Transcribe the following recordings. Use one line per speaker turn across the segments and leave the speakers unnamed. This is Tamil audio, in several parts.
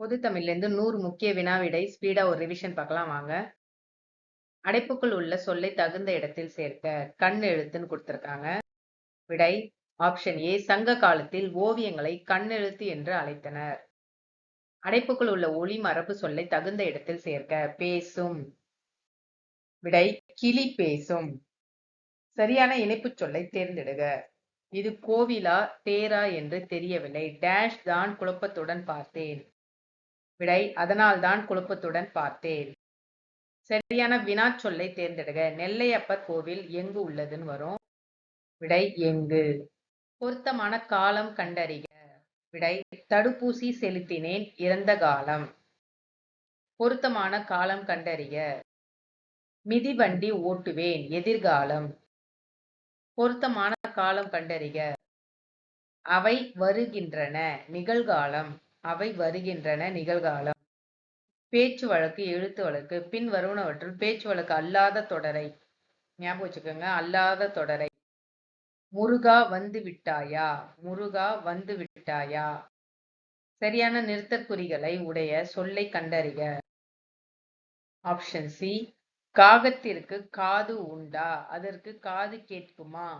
பொது தமிழ்லேருந்து நூறு முக்கிய வினாவிடை ஸ்பீடாக ஸ்பீடா ஒரு ரிவிஷன் பார்க்கலாம் வாங்க. அடைப்புக்குள் உள்ள சொல்லை தகுந்த இடத்தில் சேர்க்க கண் எழுத்துன்னு கொடுத்திருக்காங்க. விடை ஆப்ஷன் ஏ சங்க காலத்தில் ஓவியங்களை கண்ணெழுத்து என்று அழைத்தனர். அடைப்புக்குள் உள்ள ஒளி மரபு சொல்லை தகுந்த இடத்தில் சேர்க்க பேசும். விடை கிளி பேசும். சரியான இணைப்புச் சொல்லை தேர்ந்தெடுக. இது கோவிலா தேரா என்று தெரியவில்லை. டேஷ் தான் குழப்பத்துடன் பார்த்தேன். விடை அதனால்தான் குழப்பத்துடன் பார்த்தேன். சரியான வினா சொல்லை தேர்ந்தெடுக. நெல்லையப்பர் கோவில் எங்கு உள்ளதுன்னு வரும். விடை எங்கு? பொருத்தமான காலம் கண்டறிக. விடை தடுப்பூசி செலுத்தினேன் இறந்த காலம். பொருத்தமான காலம் கண்டறிய மிதிவண்டி ஓட்டுவேன் எதிர்காலம். பொருத்தமான காலம் கண்டறிக. அவை வருகின்றன நிகழ்காலம். அவை வருகின்றன நிகழ்காலம். பேச்சு வழக்கு எழுத்து வழக்கு பின் வருவனவற்றுள் பேச்சு வழக்கு அல்லாத தொடரை. ஞாபகம் வச்சுக்கோங்க அல்லாத தொடரை. முருகா வந்து விட்டாயா? முருகா வந்து விட்டாயா? சரியான நிறுத்தற்குறிகளை உடைய சொல்லை கண்டறிக. ஆப்ஷன் சி காகத்திற்கு காது உண்டா? அதற்கு காது கேட்குமா?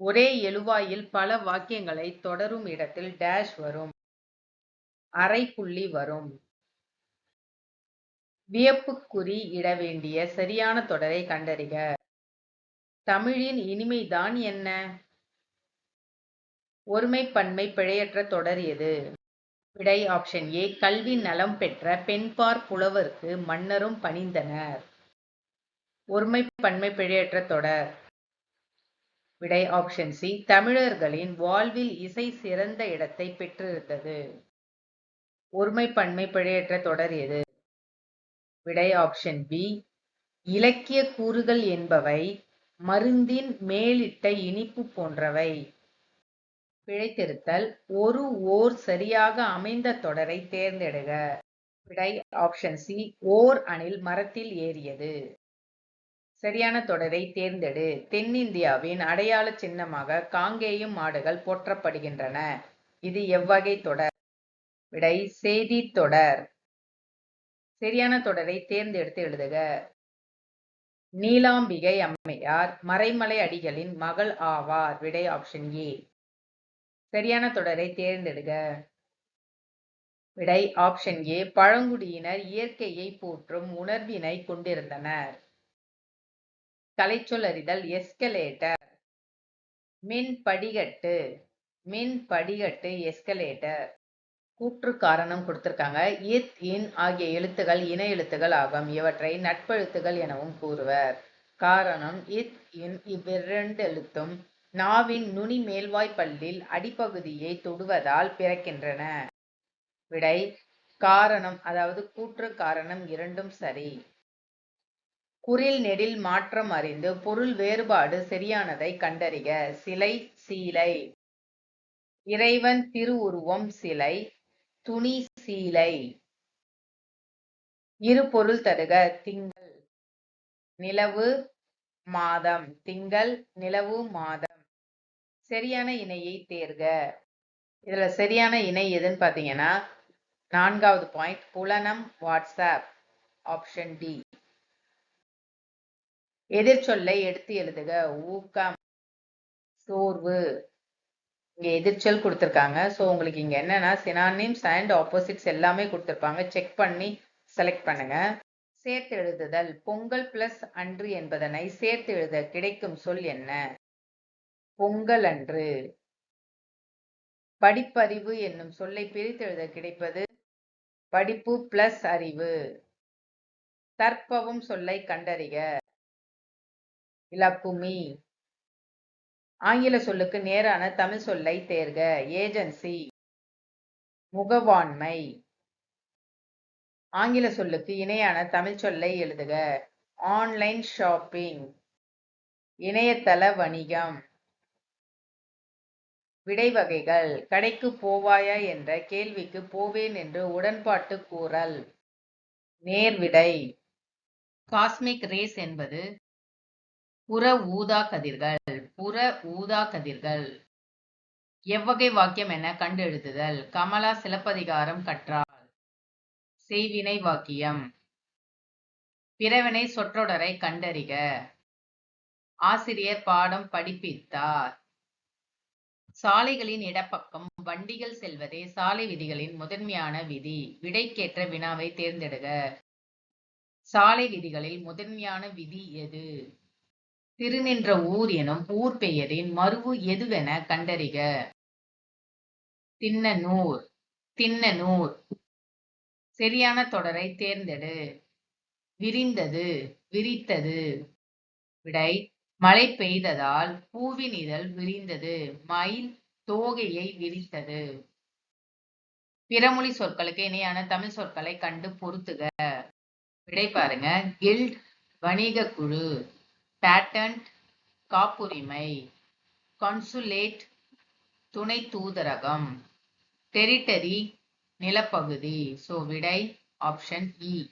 ஒரே எழுவாயில் பல வாக்கியங்களை தொடரும் இடத்தில் டேஷ் வரும். அரை புள்ளி வரும். வியப்புக்குறி இட வேண்டிய சரியான தொடரை கண்டறிக. தமிழின் இனிமைதான் என்ன? ஒருமை பன்மை பிழையற்ற தொடர் எது? விடை ஆப்ஷன் ஏ கல்வி நலம் பெற்ற பெண்பார் புலவருக்கு மன்னரும் பணிந்தனர். ஒருமை பன்மை பிழையற்ற தொடர். விடை ஆப்ஷன் சி தமிழர்களின் வாழ்வில் இசை சிறந்த இடத்தை பெற்றிருந்தது. ஒருமை பன்மை பிழையற்ற தொடர் எது? விடை ஆப்ஷன் பி இலக்கிய கூறுகள் என்பவை மருந்தின் மேலிட்ட இனிப்பு போன்றவை. பிழைத்திருத்தல் ஒரு ஓர் சரியாக அமைந்த தொடரை தேர்ந்தெடுக. விடை ஆப்ஷன் சி ஓர் அணில் மரத்தில் ஏறியது. சரியான தொடரை தேர்ந்தெடு. தென்னிந்தியாவின் அடையாள சின்னமாக காங்கேயம் மாடுகள் போற்றப்படுகின்றன. இது எவ்வகை தொடர்? விடை செய்தி தொடர். சரியான தொடரை தேர்ந்தெடுத்து எழுதுக. நீலாம்பிகை அம்மையார் மறைமலை அடிகளின் மகள் ஆவார். விடை ஆப்ஷன் ஏ சரியான தொடரை தேர்ந்தெடுக. விடை ஆப்ஷன் ஏ பழங்குடியினர் இயற்கையை போற்றும் உணர்வினை கொண்டிருந்தனர். கலைச்சொல் அறிதல் எஸ்கலேட்டர் மின் படிகட்டு. மின் படிகட்டு எஸ்கலேட்டர் கூற்று காரணம் கொடுத்திருக்காங்க. இத் இன் ஆகிய எழுத்துகள் இன எழுத்துகள் ஆகும். இவற்றை நட்பெழுத்துகள் எனவும் கூறுவர். காரணம் இத் இன் இவ்விரண்டு எழுத்தும் நாவின் நுனி மேல்வாய் பல்லில் அடிப்பகுதியை தொடுவதால் பிறக்கின்றன. விடை காரணம் அதாவது கூற்று காரணம் இரண்டும் சரி. குரில் நெடில் மாற்றம் அறிந்து பொருள் வேறுபாடு சரியானதை கண்டறிக. சிலை சீலை. இறைவன் திருவுருவம் சிலை. துணி சீலை. இரு பொருள் தருக திங்கள் நிலவு மாதம் திங்கள் நிலவு மாதம். சரியான இணையை தேர்க. இதுல சரியான இணை எதுன்னு பாத்தீங்கன்னா நான்காவது பாயிண்ட் புலனம் வாட்ஸ்அப் ஆப்ஷன் டி எதிர்ச்சொல்லை எடுத்து எழுதுக ஊக்கம் சோர்வு. இங்கே எதிர்ச்சல் கொடுத்துருக்காங்க. ஸோ உங்களுக்கு இங்க என்னன்னா சினானிம்ஸ் அண்ட் ஆப்போசிட்ஸ் எல்லாமே கொடுத்துருப்பாங்க. செக் பண்ணி செலக்ட் பண்ணுங்க. சேர்த்து எழுதுதல். பொங்கல் பிளஸ் அன்று என்பதனை சேர்த்து எழுத கிடைக்கும் சொல் என்ன? பொங்கல் அன்று. படிப்பறிவு என்னும் சொல்லை பிரித்து எழுத கிடைப்பது படிப்பு பிளஸ் அறிவு. தற்பவும் சொல்லை கண்டறிக. இலக்குமி ஆங்கில சொல்லுக்கு நேரான தமிழ் சொல்லை தேர்க. ஏஜென்சி. முகவாண்மை. ஆங்கில சொல்லுக்கு இணையான தமிழ் சொல்லை எழுதுக. Online shopping. இணையதள வணிகம். விடை வகைகள். கடைக்கு போவாயா என்ற கேள்விக்கு போவேன் என்று உடன்பாட்டு கூறல். நேர்விடை. காஸ்மிக் ரேஸ் என்பது புற ஊதா கதிர்கள். புற ஊதா கதிர்கள். எவ்வகை வாக்கியம் என கண்டு எழுதுதல் கமலா சிலப்பதிகாரம் கற்றாள். செய்வினை வாக்கியம். பிறவினை சொற்றொடரை கண்டறிக. ஆசிரியர் பாடம் படிப்பித்தார். சாலைகளின் இடப்பக்கம் வண்டிகள் செல்வதே சாலை விதிகளின் முதன்மையான விதி. விடைக்கேற்ற வினாவை தேர்ந்தெடுக. சாலை விதிகளில் முதன்மையான விதி எது? திருநின்ற ஊர் எனும் ஊர் பெயரின் மருவு எதுவென கண்டறிக. திண்ணனூர் திண்ணனூர் சரியான தொடரை தேர்ந்தெடு. விரிந்தது விரித்தது. விடை மழை பெய்ததால் பூவின் இதழ் விரிந்தது. மயில் தோகையை விரித்தது. பிறமொழி சொற்களுக்கு இணையான தமிழ் சொற்களை கண்டு பொருத்துக. விடை பாருங்க. கில்ட் வணிக குழு பேட்டன்ட் காப்புரிமை. கான்சுலேட் துணை தூதரகம். டெரிட்டரி நிலப்பகுதி. சோ விடை ஆப்ஷன் இ e.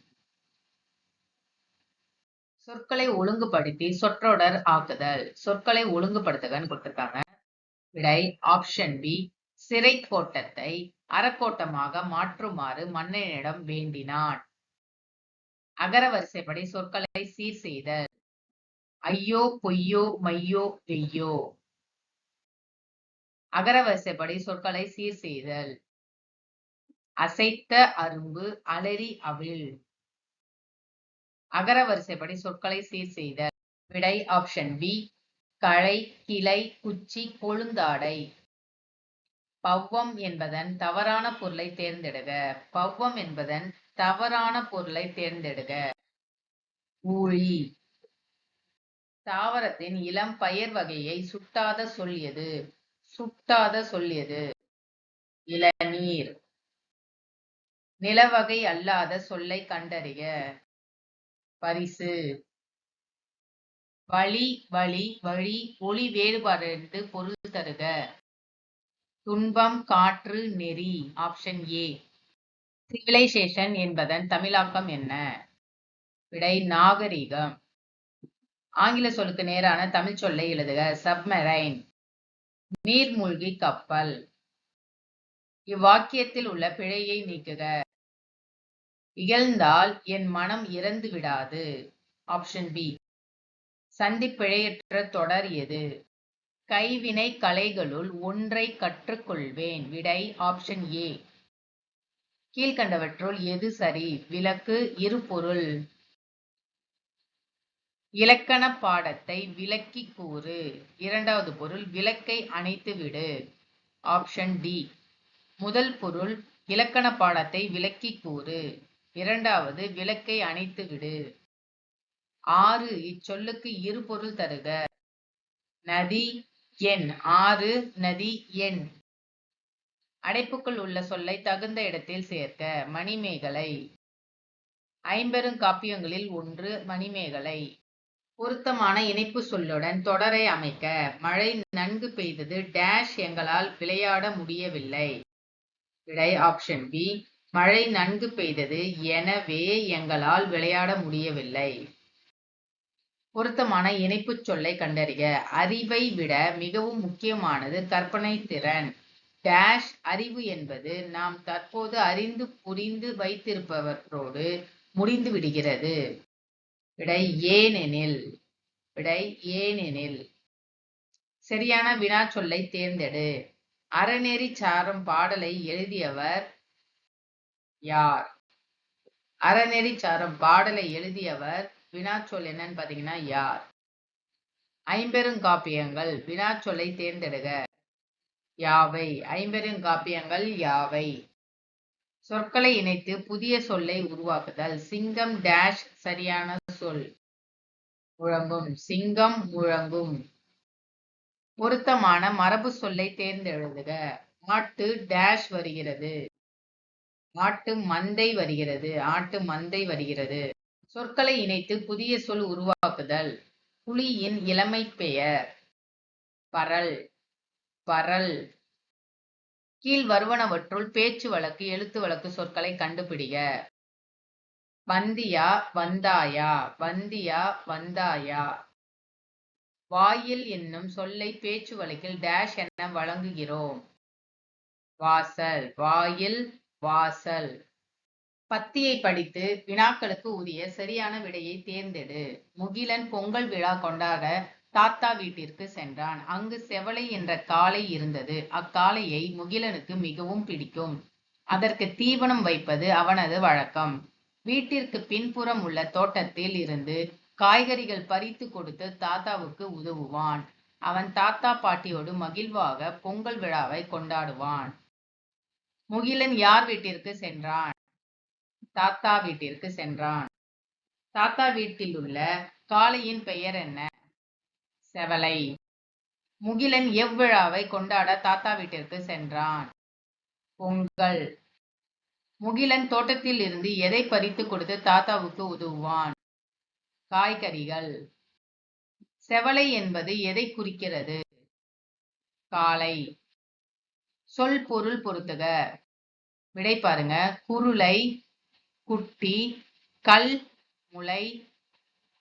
சொற்களை ஒழுங்குபடுத்தி சொற்றொடர் ஆக்குதல். சொற்களை ஒழுங்குபடுத்துகன்னு கொடுத்திருக்காங்க. விடை ஆப்ஷன் பி சிறை கோட்டத்தை அறக்கோட்டமாக மாற்றுமாறு மன்னனிடம் வேண்டினான். அகரவரிசைப்படி சொற்களை சீர் செய்தல். ஐயோ பொய்யோ மையோ வெய்யோ அகரவரிசைப்படி சொற்களை சீர் செய்தல். அசைத்த அரும்பு அலறி அவிழ். அகரவரிசைப்படி சொற்களை சீர் செய்தல். விடை ஆப்ஷன் பி களை கிளை குச்சி கொழுந்தாடை. பவ்வம் என்பதன் தவறான பொருளை தேர்ந்தெடுக. பவ்வம் என்பதன் தவறான பொருளை தேர்ந்தெடுக. ஊழி. தாவரத்தின் இளம் பயிர் வகையை சுட்டாத சொல் எது சுட்டாத சொல் எது இளநீர் நிலவகை அல்லாத சொல்லை கண்டறிக பரிசு. வழி வழி வழி ஒளி வேறுபாடு பொருள் தருக. துன்பம் காற்று நெறி. Option A. சிவிலைசேஷன் என்பதன் தமிழாக்கம் என்ன? விடை நாகரிகம். ஆங்கில சொல்லுக்கு நேரான தமிழ் சொல்லை எழுதுக. சப்மரைன் நீர்மூழ்கி கப்பல். இவ்வாக்கியத்தில் உள்ள பிழையை நீக்குக. இகழ்ந்தால் என் மனம் இறந்து விடாது. ஆப்ஷன் பி சந்திப்பிழையற்ற தொடர் எது? கைவினை கலைகளுள் ஒன்றை கற்றுக்கொள்வேன். விடை ஆப்ஷன் ஏ கீழ்கண்டவற்றுள் எது சரி? விளக்கு இருபொருள். இலக்கண பாடத்தை விளக்கி கூறு. இரண்டாவது பொருள் விளக்கை அணைத்து விடு. ஆப்ஷன் டி முதல் பொருள் இலக்கண பாடத்தை விளக்கி கூறு. இரண்டாவது விளக்கை அணைத்து விடு. ஆறு இச்சொல்லுக்கு இரு பொருள் தருக. நதி எண். ஆறு நதி எண். அடைப்புக்குள் உள்ள சொல்லை தகுந்த இடத்தில் சேர்க்க. மணிமேகலை. ஐம்பெரும் காப்பியங்களில் ஒன்று மணிமேகலை. பொருத்தமான இணைப்பு சொல்லுடன் தொடரை அமைக்க மழை நன்கு பெய்தது டேஷ் எங்களால் விளையாட முடியவில்லை. விடை ஆப்ஷன் பி மழை நன்கு பெய்தது எனவே எங்களால் விளையாட முடியவில்லை. பொருத்தமான இணைப்புச் சொல்லை கண்டறிக. அறிவை விட மிகவும் முக்கியமானது கற்பனை திறன். டேஷ் அறிவு என்பது நாம் தற்போது அறிந்து புரிந்து வைத்திருப்பவற்றோடு முடிந்து விடுகிறது. விடை ஏனெனில் விடை ஏனெனில். சரியான வினா சொல்லை தேர்ந்தெடு. அறநெறி சாரும் பாடலை எழுதியவர் யார்? அறநெறி சாரும் பாடலை எழுதியவர் வினாச்சொல் என்னன்னு பாத்தீங்கன்னா யார்? ஐம்பெருங்காப்பியங்கள் வினாச்சொல்லை தேர்ந்தெடுக. யாவை? ஐம்பெருங்காப்பியங்கள் யாவை? சொற்களை இணைத்து புதிய சொல்லை உருவாக்குதல். சிங்கம் டேஷ் சரியான சொல். முழங்கும். சிங்கம் முழங்கும். பொருத்தமான மரபு சொல்லை தேர்ந்தெழுதுக. ஆட்டு டேஷ் வருகிறது. ஆட்டு மந்தை வருகிறது. ஆட்டு மந்தை வருகிறது. சொற்களை இணைத்து புதிய சொல் உருவாக்குதல். புலியின் இளமை பெயர். பரல். பரல். கீழ் வருவனவற்றுள் பேச்சு வழக்கு எழுத்து வழக்கு சொற்களை கண்டுபிடிக. வந்தியா வந்தாயா வந்தியா வந்தாயா. வாயில் என்னும் சொல்லை பேச்சு வழக்கில் டேஷ் என வழங்குகிறோம். வாசல் வாயில் வாசல். பத்தியை படித்து வினாக்களுக்கு உரிய சரியான விடையை தேர்ந்தெடு. முகிலன் பொங்கல் விழா கொண்டாட தாத்தா வீட்டிற்கு சென்றான். அங்கு செவலை என்ற காளை இருந்தது. அக்காளையை முகிலனுக்கு மிகவும் பிடிக்கும். அதற்கு தீவனம் வைப்பது அவனது வழக்கம். வீட்டிற்கு பின்புறம் உள்ள தோட்டத்தில் இருந்து காய்கறிகள் பறித்து கொடுத்து தாத்தாவுக்கு உதவுவான். அவன் தாத்தா பாட்டியோடு மகிழ்வாக பொங்கல் விழாவை கொண்டாடுவான். முகிலன் யார் வீட்டிற்கு சென்றான்? தாத்தா வீட்டிற்கு சென்றான். தாத்தா வீட்டில் உள்ள காளையின் பெயர் என்ன? செவலை முகிலன் எவ்விழாவை கொண்டாட தாத்தா வீட்டிற்கு சென்றான். பொங்கல். முகிலன் தோட்டத்தில் இருந்து எதை பறித்து கொடுத்து தாத்தாவுக்கு உதவுவான்? காய்கறிகள். செவலை என்பது எதை குறிக்கிறது? காலை. சொல் பொருள் பொருத்துக. விடை பாருங்க. குருளை குட்டி கல் முளை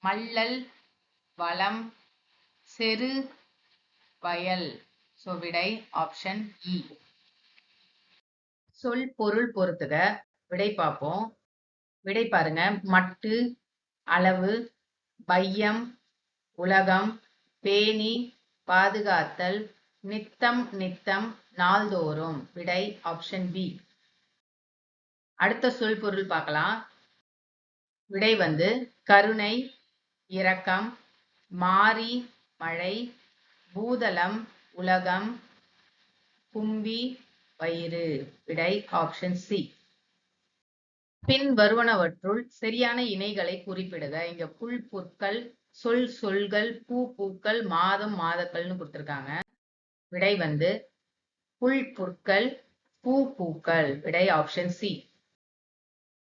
மல்லல் வளம் செரு வயல் ஸோ விடை ஆப்ஷன் இ e. சொல் பொருள் பொறுத்துக விடை பார்ப்போம். விடை பாருங்க. மட்டு அளவு பையம் உலகம் பேணி பாதுகாத்தல் நித்தம் நித்தம் நாள்தோறும். விடை ஆப்ஷன் பி அடுத்த சொல் பொருள் பார்க்கலாம். விடை வந்து கருணை இரக்கம் மாறி மழை பூதளம் உலகம் கும்பி வயிறு. விடை ஆப்ஷன் சி பின் வருவனவற்றுள் சரியான இணைகளை குறிப்பிடுக. இங்க புல் புற்கள் சொல் சொல்கள் பூ பூக்கள் மாதம் மாதக்கள்னு கொடுத்துருக்காங்க. விடை வந்து புல் புற்கள் பூ பூக்கள். விடை ஆப்ஷன் சி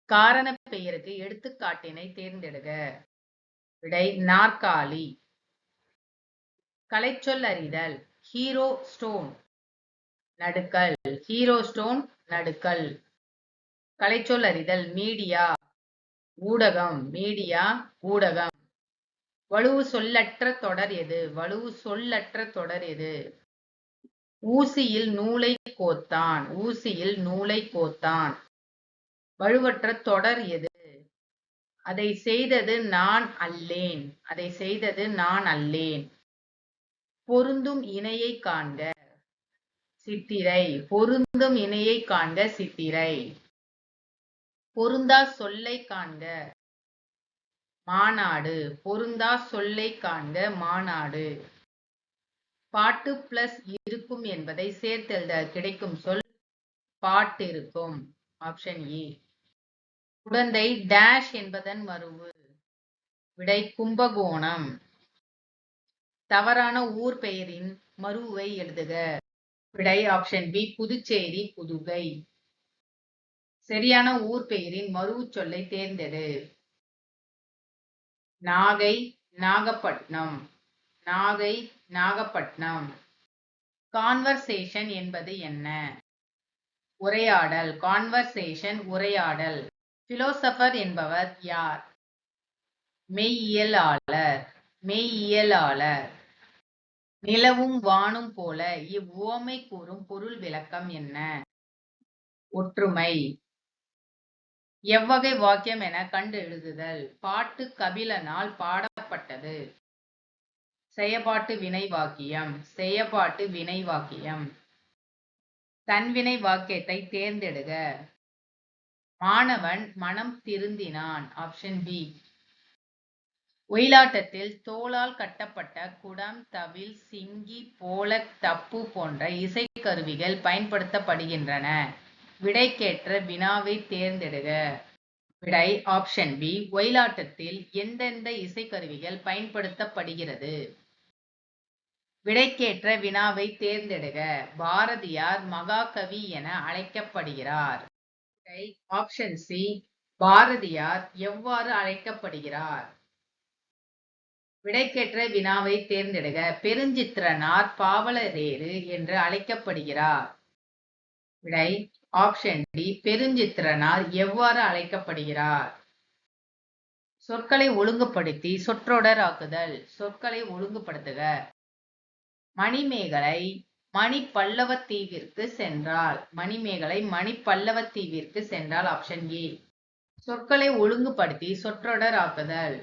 காரண பெயருக்கு எடுத்துக்காட்டினை தேர்ந்தெடுக. விடை நாற்காலி. கலைச்சொல் அறிதல். ஹீரோ ஸ்டோன் நடுக்கல். ஹீரோ ஸ்டோன் நடுக்கல். கலைச்சொல் அறிதல். மீடியா ஊடகம். மீடியா ஊடகம். வலுவு சொல்லற்ற தொடர் எது? வலுவு சொல்லற்ற தொடர் எது? ஊசியில் நூலை கோத்தான். ஊசியில் நூலை கோத்தான். வலுவற்ற தொடர் எது? அதை செய்தது நான் அல்லேன். அதை செய்தது நான் அல்லேன். பொருந்தும் இணையை காண்க. சித்திரை. பொருந்தும் இணையை காண்க சித்திரை. பொருந்தா சொல்லை காண்க. மாநாடு. பொருந்தா சொல்லை காண்க மாநாடு. பாட்டு பிளஸ் இருக்கும் என்பதை சேர்த்தெழுத கிடைக்கும் சொல் பாட்டிருக்கும் ஆப்ஷன் ஏ குடந்தை டேஷ் என்பதன் மருவு விடை கும்பகோணம். தவறான ஊர் பெயரின் மருவை எழுதுக. விடை ஆப்ஷன் பி புதுச்சேரி புதுகை சரியான ஊர் பெயரின் மருவு சொல்லை தேர்ந்தெடு. நாகை நாகப்பட்டினம். நாகை நாகப்பட்டினம். கான்வர்சேஷன் என்பது என்ன? உரையாடல். கான்வர்சேஷன் உரையாடல். பிலோசபர் என்பவர் யார்? மெய்யியலாளர். மெய்யியலாளர். நிலவும் வானும் போல இவ்வுவமை கூறும் பொருள் விளக்கம் என்ன? ஒற்றுமை. எவ்வகை வாக்கியம் என கண்டு எழுதுதல். பாட்டு கபிலனால் பாடப்பட்டது. செயபாட்டு வினை வாக்கியம். செயபாட்டு வினை வாக்கியம். தன்வினை வாக்கியத்தை தேர்ந்தெடுக. மாணவன் மனம் திருந்தினான். Option B. ஒயிலாட்டத்தில் தோளால் கட்டப்பட்ட குடம் தவில் சிங்கி போல தப்பு போன்ற இசைக்கருவிகள் பயன்படுத்தப்படுகின்றன. விடைக்கேற்ற வினாவை தேர்ந்தெடுக. விடை ஆப்ஷன் பி ஒயிலாட்டத்தில் எந்தெந்த இசைக்கருவிகள் பயன்படுத்தப்படுகிறது? விடைக்கேற்ற வினாவை தேர்ந்தெடுக. பாரதியார் மகாகவி என அழைக்கப்படுகிறார். ஆப்ஷன் சி பாரதியார் எவ்வாறு அழைக்கப்படுகிறார்? விடைக்கேற்ற வினாவை தேர்ந்தெடுக. பெருஞ்சித்திரனார் பாவலரேறு என்று அழைக்கப்படுகிறார். விடை ஆப்ஷன் டி பெருஞ்சித்திரனார் எவ்வாறு அழைக்கப்படுகிறார்? சொற்களை ஒழுங்குபடுத்தி சொற்றொடர் ஆக்குதல். சொற்களை ஒழுங்குபடுத்துக. மணிமேகலை மணி பல்லவ தீவிற்கு சென்றால் மணிமேகலை மணி பல்லவ தீவிற்கு சென்றால் ஆப்ஷன் ஏ சொற்களை ஒழுங்குபடுத்தி சொற்றொடர் ஆக்குதல்.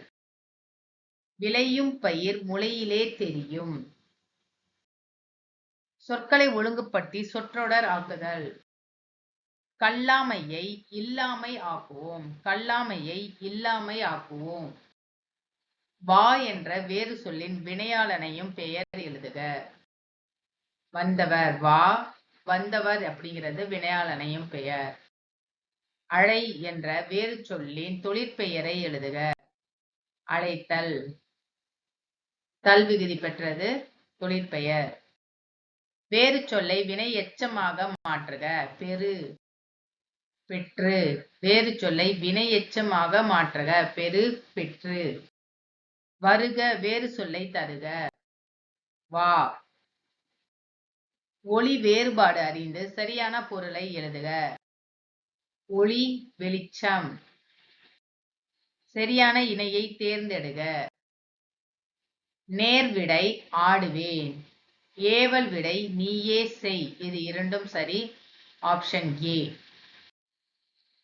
விளையும் பயிர் முளையிலே தெரியும். சொற்களை ஒழுங்குபடுத்தி சொற்றொடர் ஆக்குதல். கல்லாமையை இல்லாமை ஆக்குவோம். கல்லாமையை இல்லாமை ஆக்குவோம். வா என்ற வேறு சொல்லின் வினையாளனையும் பெயர் எழுதுக. வந்தவர் வா வந்தவர் அப்படிங்கிறது வினையாளனையும் பெயர். அழை என்ற வேறு சொல்லின் தொழிற்பெயரை எழுதுக. அழைத்தல் தல்விகுதி பெற்றது தொழிற்பெயர். வேறு சொல்லை வினை எச்சமாக மாற்றுக. பெரு பெற்று. வேறு சொல்லை வினை எச்சமாக மாற்றுக. பெரு பெற்று. வருக. வேறு சொல்லை தருக. வா. ஒளி வேறுபாடு அறிந்து சரியான பொருளை எழுதுக. ஒளி வெளிச்சம். சரியான இணையை தேர்ந்தெடுக. நேர்விடை ஆடுவேன். ஏவல் விடை நீயே செய். இது இரண்டும் சரி. ஆப்ஷன் ஏ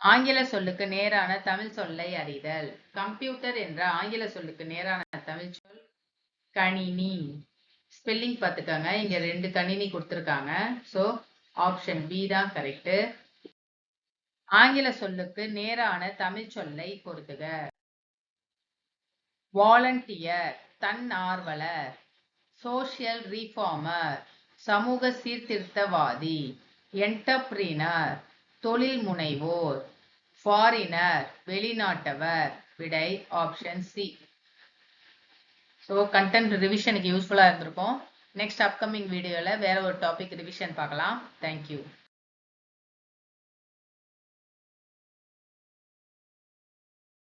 ஆங்கில சொல்லுக்கு நேரான தமிழ் சொல்லை அறிதல். கம்ப்யூட்டர் என்ற ஆங்கில சொல்லுக்கு நேரான தமிழ் சொல் கணினி. ஸ்பெல்லிங் பார்த்துக்கோங்க. இங்க ரெண்டு கணினி கொடுத்துருக்காங்க. ஸோ ஆப்ஷன் பி தான் கரெக்டு ஆங்கில சொல்லுக்கு நேரான தமிழ் சொல்லை பொருத்துக. வாலண்டியர் தன்னார்வலர் சோஷியல் ரீஃபார்மர் சமூக சீர்திருத்தவாதி என்டர்பிரினர் தொழில் முனைவோர் ஃபாரினர் வெளிநாட்டவர் விடை ஆப்ஷன் சி ஸோ கண்டென்ட் ரிவிஷனுக்கு யூஸ்ஃபுல்லாக இருந்திருக்கும். நெக்ஸ்ட் அப்கமிங் வீடியோவில் வேற ஒரு டாபிக் ரிவிஷன் பார்க்கலாம். தேங்க்யூ